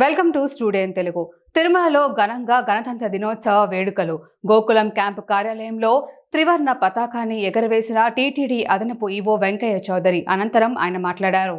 Welcome to studio Telugu తిరుమలలో ఘనంగా గణతంత్ర దినోత్సవ వేడుకలు. గోకులం క్యాంపు కార్యాలయంలో త్రివర్ణ పతాకాన్ని ఎగరవేసిన టీటీడీ అదనపు ఈవో వెంకయ్య చౌదరి అనంతరం ఆయన మాట్లాడారు.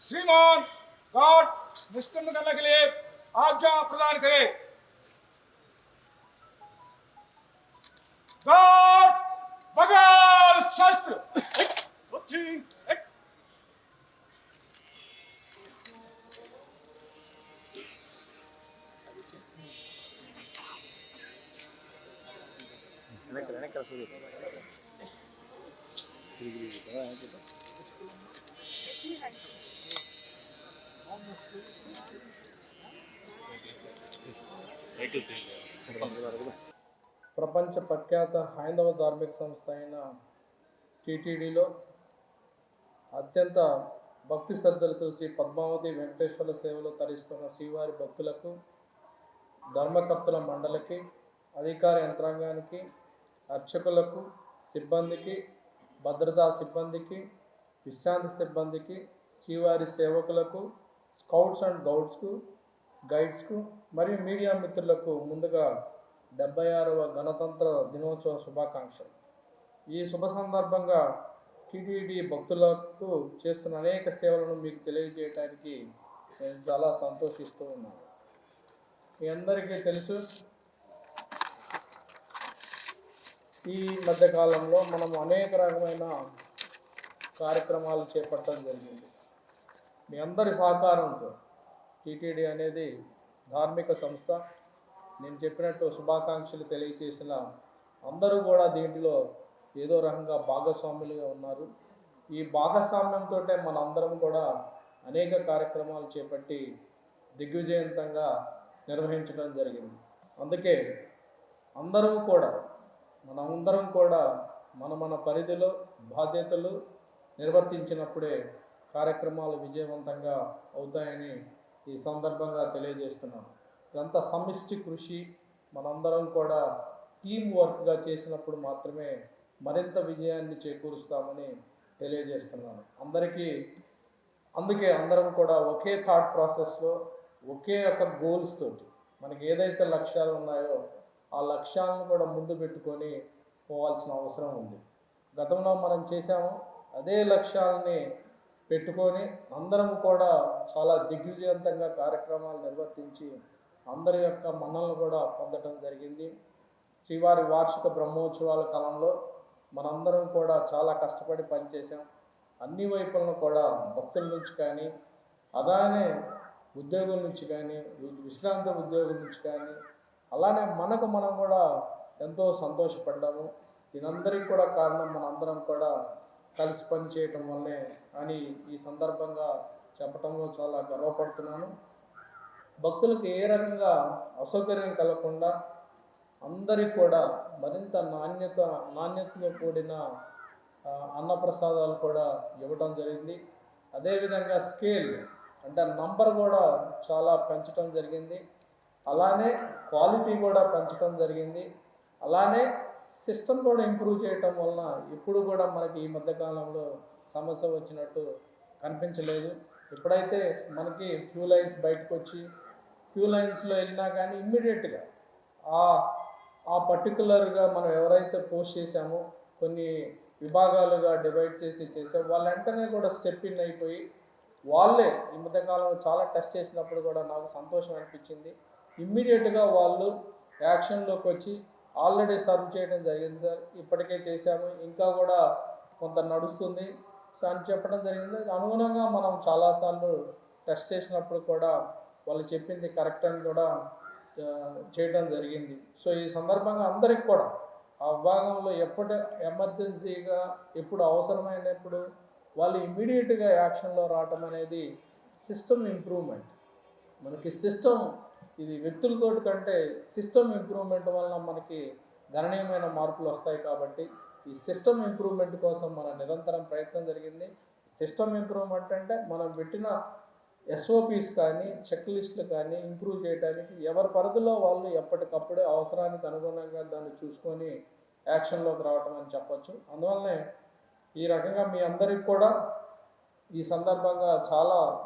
श्रीमान गॉड निष्कर्म करने के लिए आज्ञा प्रदान करे। गॉड बगल शस्त्र two, eight. వెనక వెనక చూడు ప్రపంచ ప్రఖ్యాత హైందవ ధార్మిక సంస్థ అయిన టీటీడీలో అత్యంత భక్తి శ్రద్ధలతో శ్రీ పద్మావతి వెంకటేశ్వర సేవలు తరిస్తున్న శ్రీవారి భక్తులకు ధర్మకర్తల మండలికి అధికార యంత్రాంగానికి అర్చకులకు సిబ్బందికి భద్రతా సిబ్బందికి విశ్రాంతి సిబ్బందికి శ్రీవారి సేవకులకు స్కౌట్స్ అండ్ గౌడ్స్కు గైడ్స్కు మరియు మీడియా మిత్రులకు ముందుగా డెబ్బై ఆరవ గణతంత్ర దినోత్సవ శుభాకాంక్షలు. ఈ శుభ సందర్భంగా టీటీడీ భక్తులకు చేస్తున్న అనేక సేవలను మీకు తెలియజేయడానికి నేను చాలా సంతోషిస్తూ ఉన్నాను. మీ అందరికీ తెలుసు ఈ మధ్యకాలంలో మనం అనేక రకమైన కార్యక్రమాలు చేపట్టడం జరిగింది. మీ అందరి సహకారంతో టీటీడీ అనేది ధార్మిక సంస్థ. నేను చెప్పినట్టు శుభాకాంక్షలు తెలియచేసిన అందరూ కూడా దీంట్లో ఏదో రకంగా భాగస్వాములుగా ఉన్నారు. ఈ భాగస్వామ్యంతో మన అందరం కూడా అనేక కార్యక్రమాలు చేపట్టి దిగ్విజయంతంగా నిర్వహించడం జరిగింది. అందుకే అందరం కూడా మనమందరం కూడా మన మన పరిధిలో బాధ్యతలు నిర్వర్తించినప్పుడే కార్యక్రమాలు విజయవంతంగా అవుతాయని ఈ సందర్భంగా తెలియజేస్తున్నాను ఇదంతా సమిష్టి కృషి. మనందరం కూడా టీం వర్క్గా చేసినప్పుడు మాత్రమే మరింత విజయాన్ని చేకూరుస్తామని తెలియజేస్తున్నాను. అందరికీ అందుకే అందరం కూడా ఒకే థాట్ ప్రాసెస్లో ఒకే ఒక గోల్స్ తోటి మనకి ఏదైతే లక్ష్యాలు ఉన్నాయో ఆ లక్ష్యాలను కూడా ముందు పెట్టుకొని పోవాల్సిన అవసరం ఉంది. గతంలో మనం చేసాము అదే లక్ష్యాలని పెట్టుకొని అందరం కూడా చాలా దిగ్విజయంతంగా కార్యక్రమాలు నిర్వర్తించి అందరి యొక్క మన్నలను కూడా పొందడం జరిగింది. శ్రీవారి వార్షిక బ్రహ్మోత్సవాల కాలంలో మనందరం కూడా చాలా కష్టపడి పనిచేసాం అన్ని వైపులను కూడా భక్తుల నుంచి కానీ అలానే ఉద్యోగుల నుంచి కానీ విశ్రాంత ఉద్యోగుల నుంచి కానీ అలానే మనకు మనం కూడా ఎంతో సంతోషపడ్డాము. దీనందరికీ కూడా కారణం మనందరం కూడా కలిసి పని చేయటం వల్లే అని ఈ సందర్భంగా చెప్పటంలో చాలా గర్వపడుతున్నాను. భక్తులకు ఏ రకంగా అసౌకర్యం కలగకుండా అందరికి కూడా మరింత నాణ్యత నాణ్యతతో కూడిన అన్నప్రసాదాలు కూడా ఇవ్వడం జరిగింది. అదేవిధంగా స్కేల్ అంటే నంబర్ కూడా చాలా పెంచడం జరిగింది. అలానే క్వాలిటీ కూడా పెంచడం జరిగింది. అలానే సిస్టమ్ కూడా ఇంప్రూవ్ చేయటం వలన ఇప్పుడు కూడా మనకి ఈ మధ్యకాలంలో సమస్య వచ్చినట్టు కనిపించలేదు. ఎప్పుడైతే మనకి క్యూ లైన్స్ బయటకు వచ్చి క్యూ లైన్స్లో వెళ్ళినా కానీ ఇమ్మీడియట్గా ఆ ఆ పర్టికులర్గా మనం ఎవరైతే పోస్ట్ చేశామో కొన్ని విభాగాలుగా డివైడ్ చేసి చేసాం వాళ్ళ వెంటనే కూడా స్టెప్ ఇన్ అయిపోయి వాళ్ళే ఈ మధ్యకాలంలో చాలా టెస్ట్ చేసినప్పుడు కూడా నాకు సంతోషం అనిపించింది. ఇమ్మీడియట్గా వాళ్ళు యాక్షన్లోకి వచ్చి ఆల్రెడీ సర్వ్ చేయడం జరిగింది సార్. ఇప్పటికే చేశాము. ఇంకా కూడా కొంత నడుస్తుంది. సో అని చెప్పడం జరిగింది. అనుగుణంగా మనం చాలాసార్లు టెస్ట్ చేసినప్పుడు కూడా వాళ్ళు చెప్పింది కరెక్ట్ అని కూడా చేయడం జరిగింది. సో ఈ సందర్భంగా అందరికి కూడా ఆ విభాగంలో ఎప్పటి ఎమర్జెన్సీగా ఎప్పుడు అవసరమైనప్పుడు వాళ్ళు ఇమ్మీడియట్గా యాక్షన్లో రావటం అనేది సిస్టమ్ ఇంప్రూవ్మెంట్. మనకి సిస్టమ్ ఇది వ్యక్తులతోటి కంటే సిస్టమ్ ఇంప్రూవ్మెంట్ వలన మనకి గణనీయమైన మార్పులు వస్తాయి కాబట్టి ఈ సిస్టమ్ ఇంప్రూవ్మెంట్ కోసం మన నిరంతరం ప్రయత్నం జరిగింది. సిస్టమ్ ఇంప్రూవ్మెంట్ అంటే మనం పెట్టిన ఎస్ఓపిస్ కానీ చెక్ లిస్టులు కానీ ఇంప్రూవ్ చేయడానికి ఎవరి పరిధిలో వాళ్ళు ఎప్పటికప్పుడే అవసరానికి అనుగుణంగా దాన్ని చూసుకొని యాక్షన్లోకి రావటం అని చెప్పొచ్చు. అందువల్లనే ఈ రకంగా మీ అందరికి కూడా ఈ సందర్భంగా చాలా